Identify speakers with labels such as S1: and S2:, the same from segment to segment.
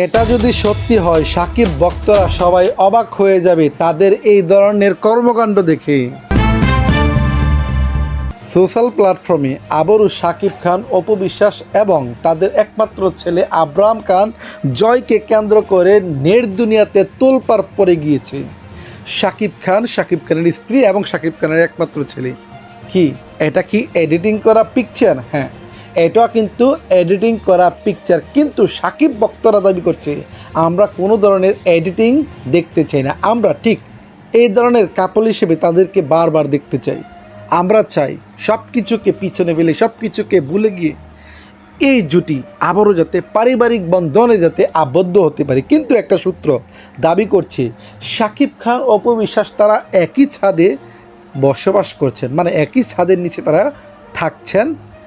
S1: এটা যদি সত্যি হয়, সাকিব ভক্তরা সবাই অবাক হয়ে যাবে তাদের এই ধরনের কর্মকাণ্ড দেখে। সোশ্যাল প্ল্যাটফর্মে আবারও শাকিব খান, অপু বিশ্বাস এবং তাদের একমাত্র ছেলে আব্রাহাম খান জয়কে কেন্দ্র করে নেট দুনিয়াতে তোলপার পড়ে গিয়েছে। শাকিব খান শাকিব খানের স্ত্রী এবং শাকিব খানের একমাত্র ছেলে। কি, এটা কি এডিটিং করা পিকচার হ্যাঁ। এটা কিন্তু এডিটিং করা পিকচার কিন্তু সাকিব ভক্তরা দাবি করছে, আমরা কোনো ধরনের এডিটিং দেখতে চাই না। আমরা ঠিক এই ধরনের কাপল হিসেবে তাদেরকে বারবার দেখতে চাই। আমরা চাই সব কিছুকে পিছনে ফেলে সব কিছুকে ভুলে গিয়ে এই জুটি আবারও যাতে পারিবারিক বন্ধনে যাতে আবদ্ধ হতে পারে। কিন্তু একটা সূত্র দাবি করছে, সাকিব খান অপবিশ্বাস তারা একই ছাদে বসবাস করছেন মানে একই ছাদের নিচে তারা থাকছেন।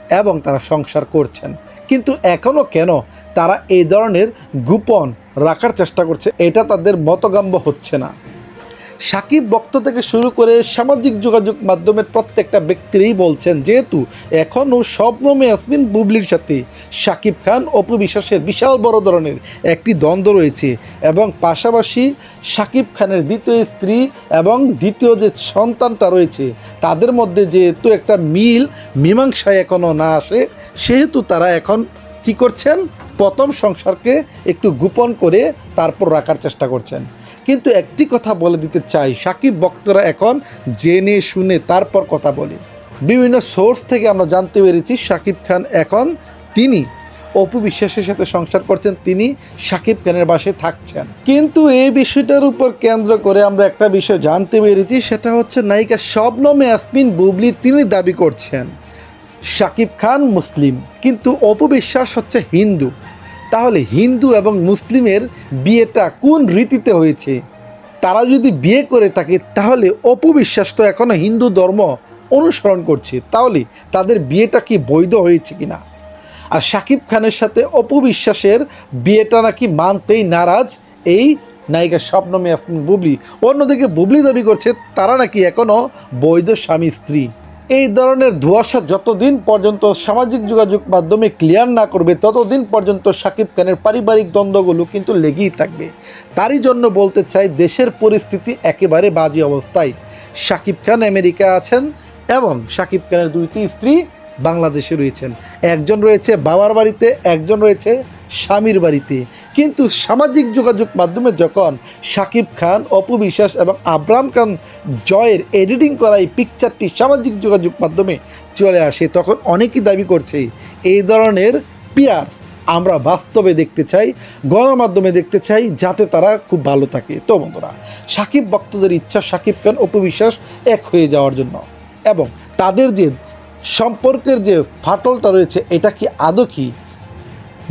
S1: এবং তারা সংসার করছেন। কিন্তু এখনও কেন তারা এই ধরনের গোপন রাখার চেষ্টা করছে, এটা তাদের মতগাম্য হচ্ছে না। সাকিব বক্ত থেকে শুরু করে সামাজিক যোগাযোগ মাধ্যমের প্রত্যেকটা ব্যক্তিরই বলছেন, যেহেতু এখনও স্বপ্নমে আসমিন বুবলির সাথে সাকিব খান অপু বিশ্বাসের বিশাল বড় ধরনের একটি দ্বন্দ্ব রয়েছে এবং পাশাপাশি সাকিব খানের দ্বিতীয় স্ত্রী এবং দ্বিতীয় যে সন্তানটা রয়েছে, তাদের মধ্যে যেহেতু একটা মিল মীমাংসায় এখনও না আসে, সেহেতু তারা এখন কি করছেন? প্রথম সংসারকে একটু গোপন করে তারপর রাখার চেষ্টা করছেন। কিন্তু একটি কথা বলে দিতে চাই, সাকিব বক্তরা এখন জেনে শুনে তারপর কথা বলে। বিভিন্ন সোর্স থেকে আমরা জানতে পেরেছি, সাকিব খান এখন তিনি অপু বিশ্বাসের সাথে সংসার করছেন, তিনি সাকিব খানের বাসায় থাকছেন। কিন্তু এই বিষয়টার উপর কেন্দ্র করে আমরা একটা বিষয় জানতে পেরেছি, সেটা হচ্ছে নায়িকা শবনমে আসমিন বুবলি তিনি দাবি করছেন। শাকিব খান মুসলিম, কিন্তু অপবিশ্বাস হচ্ছে হিন্দু। তাহলে হিন্দু এবং মুসলিমের বিয়েটা কোন রীতিতে হয়েছে? তারা যদি বিয়ে করে থাকে, তাহলে অপবিশ্বাস তো এখনও হিন্দু ধর্ম অনুসরণ করছে। তাহলে তাদের বিয়েটা কি বৈধ হয়েছে কিনা? আর শাকিব খানের সাথে অপবিশ্বাসের বিয়েটা নাকি মানতেই নারাজ? এই নায়িকা স্বপ্নমে আসমিন বুবলি। অন্যদিকে বুবলি দাবি করছে, তারা নাকি এখনও বৈধ স্বামী স্ত্রী এই ধরনের ধোঁয়াশা যতদিন পর্যন্ত সামাজিক যোগাযোগ মাধ্যমে ক্লিয়ার না করবে, ততদিন পর্যন্ত সাকিব খানের পারিবারিক দ্বন্দ্বগুলো কিন্তু লেগেই থাকবে। তারই জন্য বলতে চাই, দেশের পরিস্থিতি একেবারে বাজে অবস্থায়। সাকিব খান আমেরিকা আছেন এবং সাকিব খানের দুইটি স্ত্রী বাংলাদেশে রয়েছেন। একজন রয়েছে বাবার বাড়িতে, একজন রয়েছে স্বামীর বাড়িতে। কিন্তু সামাজিক যোগাযোগ মাধ্যমে যখন সাকিব খান, অপু বিশ্বাস এবং আব্রাহাম খান জয়ের এডিটিং করা এই পিকচারটি সামাজিক যোগাযোগ মাধ্যমে চলে আসে, তখন অনেকেই দাবি করছে, এই ধরনের পিয়ার আমরা বাস্তবে দেখতে চাই, গণমাধ্যমে দেখতে চাই, যাতে তারা খুব ভালো থাকে। তো বন্ধুরা সাকিব ভক্তদের ইচ্ছা সাকিব খান, অপু বিশ্বাস এক হয়ে যাওয়ার জন্য। এবং তাদের যে সম্পর্কের যে ফাটলটা রয়েছে, এটা কি আদৌ কি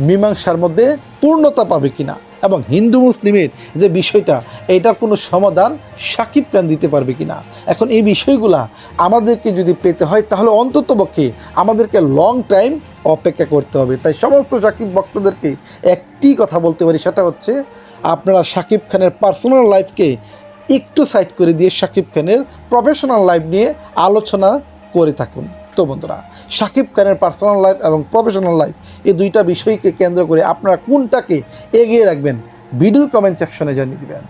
S1: মীমাংসার মধ্যে পূর্ণতা পাবে কিনা এবং হিন্দু মুসলিমের যে বিষয়টা, এটার কোনো সমাধান সাকিব খান দিতে পারবে কিনা? এখন এই বিষয়গুলা আমাদেরকে যদি পেতে হয়, তাহলে অন্ততপক্ষে আমাদেরকে লং টাইম অপেক্ষা করতে হবে। তাই সমস্ত সাকিব ভক্তদেরকে একটি কথা বলতে পারি, সেটা হচ্ছে আপনারা সাকিব খানের পার্সোনাল লাইফকে একটু সাইড করে দিয়ে সাকিব খানের প্রফেশনাল লাইফ নিয়ে আলোচনা করে থাকুন। তো বন্ধুরা। সাকিব খানের পার্সোনাল লাইফ এবং প্রফেশনাল লাইফ এই দুইটা বিষয়কে কেন্দ্র করে আপনারা কোনটাকে এগিয়ে রাখবেন, ভিডিওর কমেন্ট সেকশনে জানিয়ে দেবেন।